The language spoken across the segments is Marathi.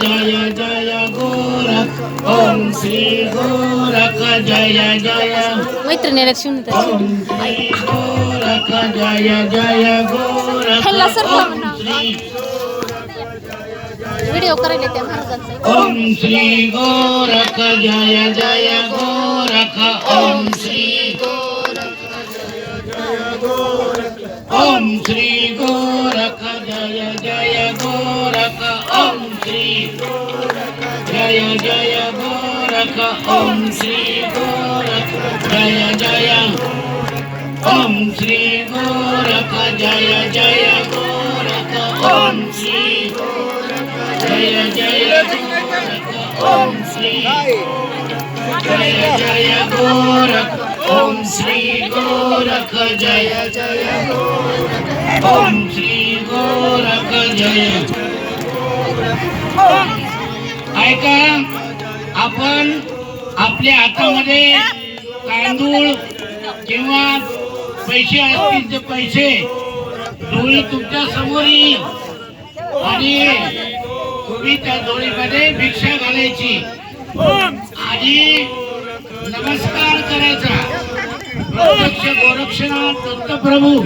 जय जय गोरख। ओम श्री गोरख जय जय मैत्रिणीला शिवून त्याची ओम श्री गोरख जय जय गोरख। ओम श्री व्हिडिओ करायला त्या महाराजांचा. ओम श्री गोरख जय जय गोरख। ओम श्री ओम श्री गोरख। जय जय गोरख ओम श्री जय जय गोरख ओम श्री गोरख जय जय ओम श्री गोरख जय जय गोरख ओम श्री जय जय गोरख ओम श्री जय जय गोरख ओम श्री गोरख जय जय गोरख ओम श्री गोरख जय ऐका आपण आपल्या हातामध्ये तांदूळ किंवा पैसे असतील ते पैसे डोळी तुमच्यासमोर येईल. आणि तुम्ही त्या डोळीमध्ये भिक्षा घालायची. आणि नमस्कार करायचा. गोरक्षनाथ दत्तप्रभू.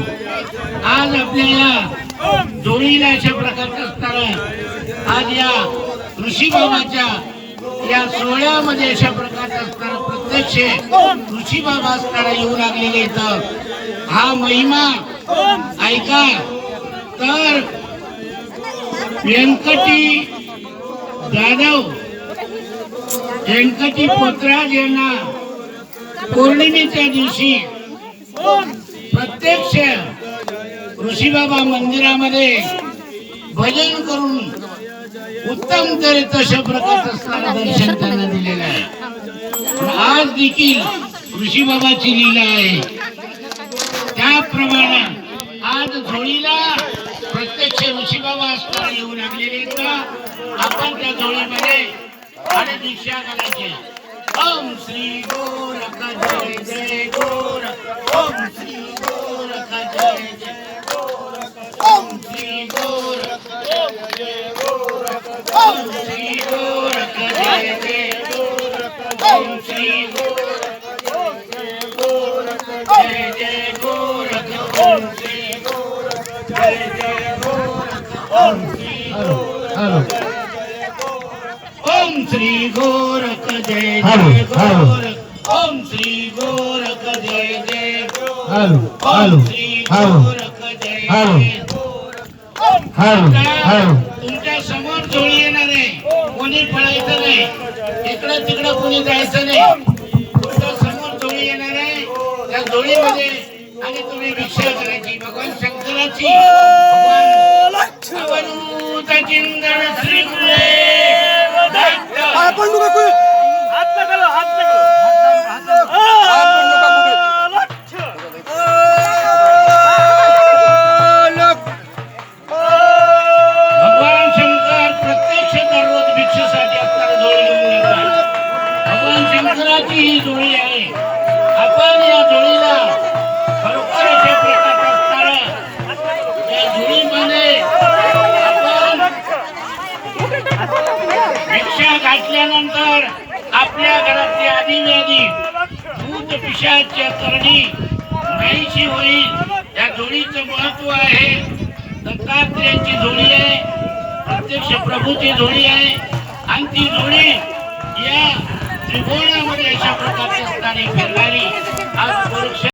आज आपल्याला जोडीला अशा प्रकारचं असताना आज या ऋषी बाबाच्या या सोहळ्यामध्ये अशा प्रकारचं असताना प्रत्यक्ष ऋषी बाबा असताना येऊ लागलेले इथं हा महिमा ऐका. तर व्यंकटी जाधव व्यंकटी पोतराज यांना पौर्णिमेच्या दिवशी प्रत्यक्ष ऋषीबाबा मंदिरामध्ये भजन करून उत्तम तरी अशा प्रकारचं स्थान दर्शन त्यांना दिलेलं आहे. आज देखील ऋषीबाबाची लीला आहे. त्याप्रमाणे आज झोळीला प्रत्यक्ष ऋषीबाबा असताना येऊ लागलेले आपण त्या झोळीमध्ये आणि दीक्षा करायची ओम श्री गोरख जय जय गोर गोरख ओम श्री गोरख जय जय गोरख। ओम श्री गोरख जय गोरख जय जय गोरख। ओम श्री तुमच्यासमोर जोडी येणार आहे. कोणी पळायचं नाही. इकडं तिकडं कोणी जायचं नाही. तुमच्यासमोर जोडी येणार आहे. त्या जोडीमध्ये आणि तुम्ही भिक्षा करायची. भगवान शंकराची. चिंतन श्री गुरुदेव. भगवान ही जोडी आहे. आपण या जोडीला खरोखर अशा प्रकारचं असणारं या जोडीमध्ये आपण रिक्षा घातल्यानंतर आपल्या घरातली आदिव्याधी दूध पिशाच्या करणी नाहीशी होईल. या जोडीचं महत्त्व आहे. दत्तात्रेयांची जोडी आहे. प्रत्यक्ष प्रभूची जोडी आहे. आणि ती जोडी या त्रिकोणामध्ये अशा प्रकारची होणारी फिरणारी आज